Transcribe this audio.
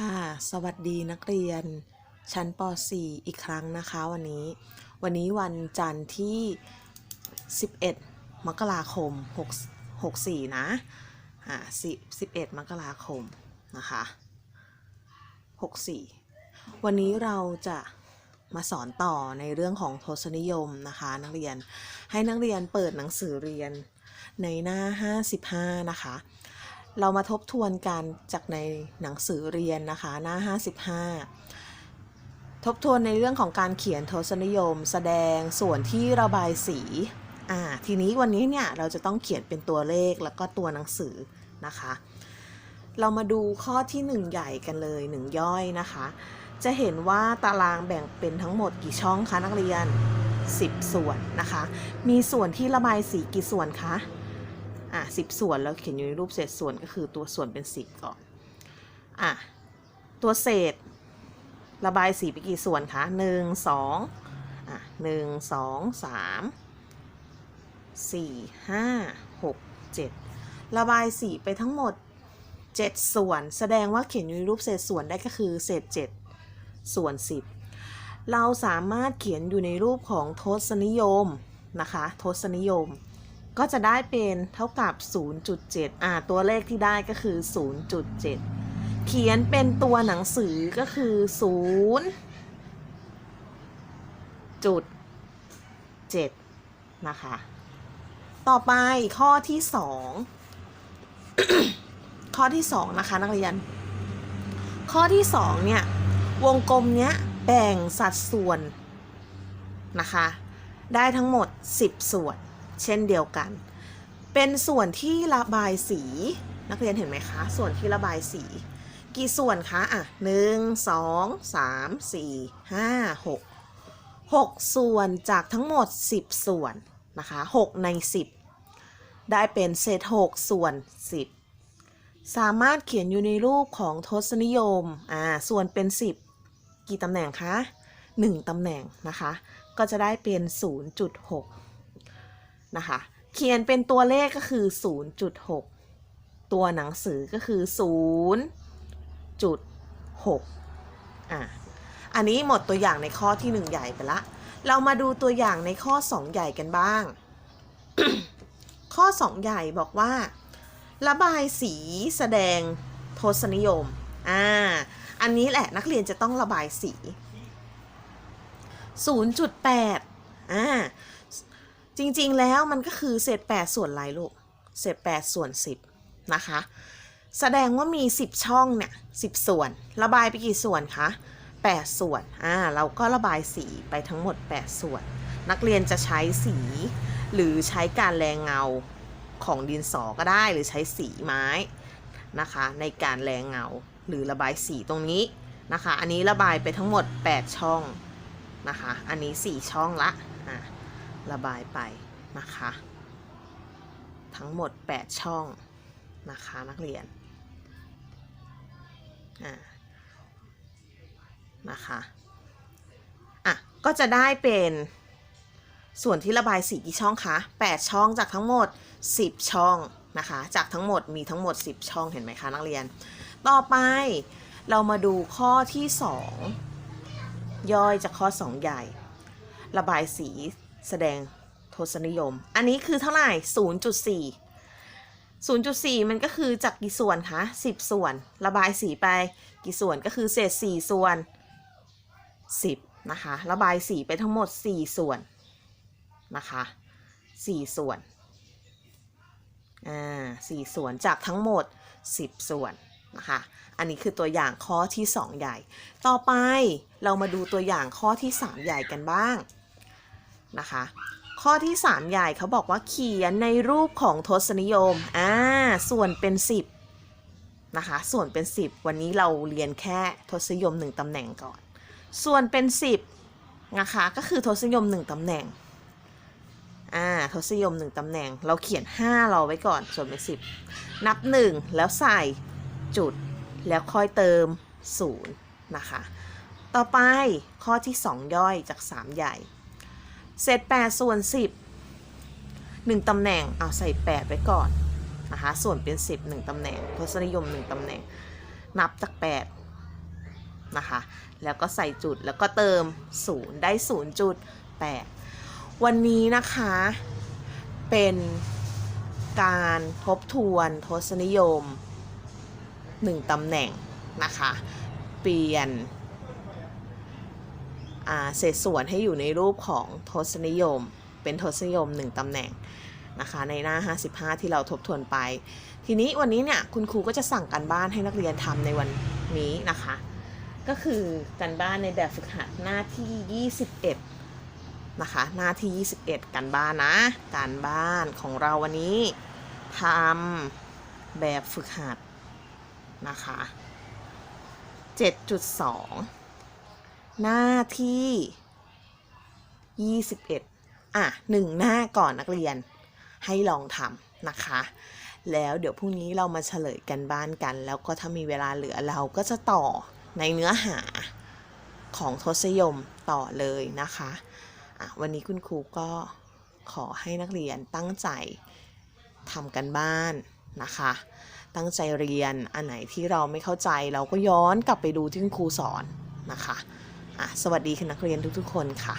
ค่ะ สวัสดีนักเรียน ชั้นป .4 อีกครั้งนะคะวันนี้ วันนี้วันจันทร์ที่ 11 มกราคม 6 64 นะอ่า10 11 มกราคม นะคะ 64 วันนี้เราจะมาสอนต่อในเรื่องของทศนิยมนะคะ นักเรียนให้นักเรียนเปิดหนังสือเรียนในหน้า 55 นะคะ เรามาทบทวนกันจากในหนังสือเรียนนะคะหน้า 55 ทบทวนในเรื่องของการเขียนทศนิยม แสดงส่วนที่ระบายสีอ่าทีนี้วันนี้เนี่ยเราจะต้องเขียนเป็นตัวเลขแล้วก็ตัวหนังสือนะคะ เรามาดูข้อที่ 1 ใหญ่กันเลย 1 ย่อยนะคะ จะเห็นว่าตารางแบ่งเป็นทั้งหมดกี่ช่องคะนักเรียน 10 ส่วนนะคะ มีส่วนที่ระบายสีกี่ส่วนคะ อะสิบส่วนแล้วเขียนอยู่ในรูปเศษส่วนก็คือตัวส่วนเป็นสิบก่อนอะตัวเศษระบายสีไปกี่ส่วนคะหนึ่งสองอะหนึ่งสองสามสี่ห้าหกเจ็ดระบายสีไปทั้งหมดเจ็ดส่วน แสดงว่าเขียนอยู่ในรูปเศษส่วนได้ก็คือเศษเจ็ดส่วนสิบเราสามารถเขียนอยู่ในรูปของทศนิยมนะคะ ทศนิยม ก็จะได้เป็นเท่ากับ 0.7อ่าตัวเลขที่ได้ก็คือ 0.7 เขียนเป็นตัวหนังสือก็คือ 0.7 นะคะ ต่อไปข้อที่ 2 ข้อที่ 2 นะคะ นักเรียน ข้อที่ 2 เนี่ย วงกลมเนี้ยแบ่งสัดส่วนนะคะ ได้ทั้งหมด 10 ส่วน เช่นเดียวกัน เป็นส่วนที่ระบายสี นักเรียนเห็นไหมคะ ส่วนที่ระบายสี กี่ส่วนคะ อะหนึ่งสองสามสี่ห้าหกหกส่วนจากทั้งหมด 10 ส่วนนะคะ6ใน 10 ได้เป็นเศษ6ส่วน 10 สามารถเขียนอยู่ในรูปของทศนิยมอ่าส่วนเป็น 10 กี่ตำแหน่งคะ 1ตำแหน่งนะคะ ก็จะได้เป็น 0.6 นะคะ เขียนเป็นตัวเลขก็คือ 0.6 ตัวหนังสือก็คือ 0.6อะอันนี้หมดตัวอย่างในข้อที่ 1 ใหญ่ไปละ เรามาดูตัวอย่างในข้อ 2 ใหญ่กันบ้าง ข้อ 2 ใหญ่บอกว่า ระบายสีแสดงทศนิยม อ่า อันนี้แหละนักเรียนจะต้องระบายสี 0.8อ่า จริงๆแล้วมันก็คือเศษ8ส่วนไรลูก เศษ8ส่วน10นะคะ แสดงว่ามี10ช่องเนี่ย10ส่วน ระบายไปกี่ส่วนคะ8ส่วน อ่า เราก็ระบายสีไปทั้งหมด8ส่วน นักเรียนจะใช้สี หรือใช้การแรงเงาของดินสอก็ได้หรือใช้สีไม้นะคะ ในการแรงเงาหรือระบายสีตรงนี้นะคะ อันนี้ระบายไปทั้งหมด 8 ช่องนะคะ อันนี้ 4 ช่องละอ่า ระบายไปนะคะ ทั้งหมด 8 ช่องนะคะนักเรียนอ่านะคะอะก็จะได้เป็นส่วนที่ระบายสีกี่ช่องคะ8 ช่องจากทั้งหมด 10 ช่องนะคะ จากทั้งหมดมีทั้งหมด 10 ช่องเห็นไหมคะนักเรียน ต่อไปเรามาดูข้อที่ 2 ย่อยจากข้อ 2 ใหญ่ ระบายสี แสดงทศนิยม อันนี้คือเท่าไหร่ 0.4 0.4 มันก็คือจากกี่ส่วนคะ 10 ส่วน ระบายสีไปกี่ส่วนก็คือเศษ 4 ส่วน 10 นะคะ ระบายสีไปทั้งหมด 4 ส่วน นะคะ 4 ส่วน อ่า 4 ส่วนจากทั้งหมด 10 ส่วนนะคะอันนี้คือตัวอย่างข้อที่ 2 ใหญ่ ต่อไปเรามาดูตัวอย่างข้อที่ 3 ใหญ่กันบ้าง นะคะ ข้อที่ 3 ใหญ่เขาบอกว่าเขียนในรูปของทศนิยมอ่าส่วนเป็น 10นะคะส่วนเป็น 10 วันนี้เราเรียนแค่ทศนิยม 1ตำแหน่งก่อน ส่วนเป็น 10นะคะก็คือทศนิยม 1ตำแหน่งอ่าทศนิยม 1ตำแหน่ง เราเขียน 5 เราไว้ก่อน ส่วนเป็น 10 นับ 1 แล้วใส่จุดแล้วค่อยเติม 0 นะคะ ต่อไปข้อที่ 2 ย่อยจาก 3 ใหญ่ เศษ8ส่วน 10 1ตำแหน่งเอาใส่ 8 ไว้ก่อนนะคะส่วนเป็น 10 1ตำแหน่งทศนิยม 1ตำแหน่ง นับจาก 8 นะคะ แล้วก็ใส่จุดแล้วก็เติม 0 ได้ 0.8 วันนี้นะคะ เป็นการทบทวนทศนิยม 1ตำแหน่งนะคะ เปลี่ยน เศษส่วนให้อยู่ในรูปของทศนิยม เป็นทศนิยม 1 ตำแหน่งนะคะในหน้า 55 ที่เราทบทวนไป ทีนี้วันนี้เนี่ยคุณครูก็จะสั่งการบ้านให้นักเรียนทำในวันนี้นะคะ ก็คือการบ้านในแบบฝึกหัดหน้าที่ 21 นะคะ หน้าที่ 21 การบ้านนะ การบ้านของเราวันนี้ทำแบบฝึกหัดนะคะ 7.2 หน้าที่ 21 อะหนึ่งหน้าก่อนนักเรียน ให้ลองทำนะคะ แล้วเดี๋ยวพรุ่งนี้เรามาเฉลยกันบ้านกัน แล้วก็ถ้ามีเวลาเหลือเราก็จะต่อในเนื้อหาของทศยมต่อเลยนะคะอะวันนี้คุณครูก็ขอให้นักเรียนตั้งใจทำกันบ้านนะคะ ตั้งใจเรียนอันไหนที่เราไม่เข้าใจเราก็ย้อนกลับไปดูที่คุณครูสอนนะคะ สวัสดีคุณนักเรียนทุกๆคนค่ะ